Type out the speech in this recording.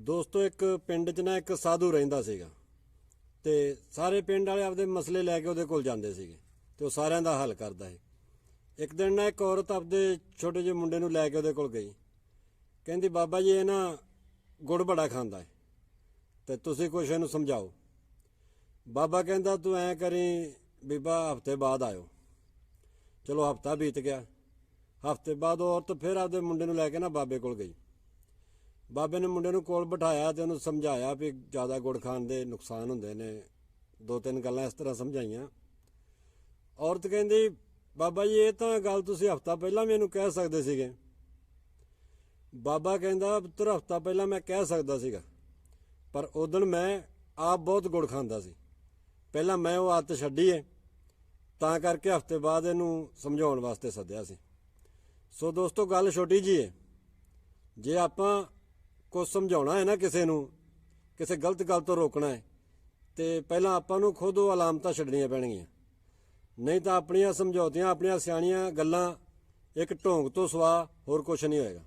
ਦੋਸਤੋ, ਇੱਕ ਪਿੰਡ 'ਚ ਨਾ ਇੱਕ ਸਾਧੂ ਰਹਿੰਦਾ ਸੀਗਾ ਤੇ ਸਾਰੇ ਪਿੰਡ ਵਾਲੇ ਆਪਦੇ ਮਸਲੇ ਲੈ ਕੇ ਉਹਦੇ ਕੋਲ ਜਾਂਦੇ ਸੀਗੇ ਤੇ ਉਹ ਸਾਰਿਆਂ ਦਾ ਹੱਲ ਕਰਦਾ ਹੈ ਇੱਕ ਦਿਨ ਨਾ ਇੱਕ ਔਰਤ ਆਪਦੇ ਛੋਟੇ ਜਿਹੇ ਮੁੰਡੇ ਨੂੰ ਲੈ ਕੇ ਉਹਦੇ ਕੋਲ ਗਈ। ਕਹਿੰਦੀ, ਬਾਬਾ ਜੀ, ਇਹ ਨਾ ਗੁੜ ਬੜਾ ਖਾਂਦਾ ਹੈ ਤੇ ਤੁਸੀਂ ਕੁਛ ਇਹਨੂੰ ਸਮਝਾਓ। ਬਾਬਾ ਕਹਿੰਦਾ, ਤੂੰ ਐ ਕਰੀ ਬੀਬਾ, ਹਫ਼ਤੇ ਬਾਅਦ ਆਇਓ। ਚਲੋ, ਹਫਤਾ ਬੀਤ ਗਿਆ। ਹਫ਼ਤੇ ਬਾਅਦ ਉਹ ਔਰਤ ਫਿਰ ਆਪਦੇ ਮੁੰਡੇ ਨੂੰ ਲੈ ਕੇ ਨਾ ਬਾਬੇ ਕੋਲ ਗਈ। ਬਾਬੇ ਨੇ ਮੁੰਡੇ ਨੂੰ ਕੋਲ ਬਿਠਾਇਆ ਤੇ ਉਹਨੂੰ ਸਮਝਾਇਆ ਵੀ ਜ਼ਿਆਦਾ ਗੁੜ ਖਾਣ ਦੇ ਨੁਕਸਾਨ ਹੁੰਦੇ ਨੇ। ਦੋ ਤਿੰਨ ਗੱਲਾਂ ਇਸ ਤਰ੍ਹਾਂ ਸਮਝਾਈਆਂ। ਔਰਤ ਕਹਿੰਦੀ, ਬਾਬਾ ਜੀ, ਇਹ ਤਾਂ ਗੱਲ ਤੁਸੀਂ ਹਫਤਾ ਪਹਿਲਾਂ ਮੈਨੂੰ ਕਹਿ ਸਕਦੇ ਸੀਗੇ। ਬਾਬਾ ਕਹਿੰਦਾ, ਪੁੱਤਰ, ਹਫਤਾ ਪਹਿਲਾਂ ਮੈਂ ਕਹਿ ਸਕਦਾ ਸੀਗਾ, ਪਰ ਉਦੋਂ ਮੈਂ ਆਪ ਬਹੁਤ ਗੁੜ ਖਾਂਦਾ ਸੀ। ਪਹਿਲਾਂ ਮੈਂ ਉਹ ਆਦਤ ਛੱਡੀ ਹੈ ਤਾਂ ਕਰਕੇ ਹਫ਼ਤੇ ਬਾਅਦ ਇਹਨੂੰ ਸਮਝਾਉਣ ਵਾਸਤੇ ਸੱਦਿਆ ਸੀ। ਸੋ ਦੋਸਤੋ, ਗੱਲ ਛੋਟੀ ਜੀ ਹੈ ਜੇ ਆਪਾਂ ਕੁਝ ਸਮਝਾਉਣਾ ਹੈ ਨਾ ਕਿਸੇ ਨੂੰ, ਕਿਸੇ ਗਲਤ ਗੱਲ ਤੋਂ ਰੋਕਣਾ ਹੈ, ਤੇ ਪਹਿਲਾਂ ਆਪਾਂ ਨੂੰ ਖੁਦ ਉਹ ਅਲਾਮਤਾਂ ਛੱਡਣੀਆਂ ਪੈਣਗੀਆਂ। ਨਹੀਂ ਤਾਂ ਆਪਣੀਆਂ ਸਮਝੌਤੀਆਂ, ਆਪਣੀਆਂ ਸਿਆਣੀਆਂ ਗੱਲਾਂ ਇੱਕ ਢੋਂਗ ਤੋਂ ਸਵਾ ਹੋਰ ਕੁਝ ਨਹੀਂ ਹੋਏਗਾ।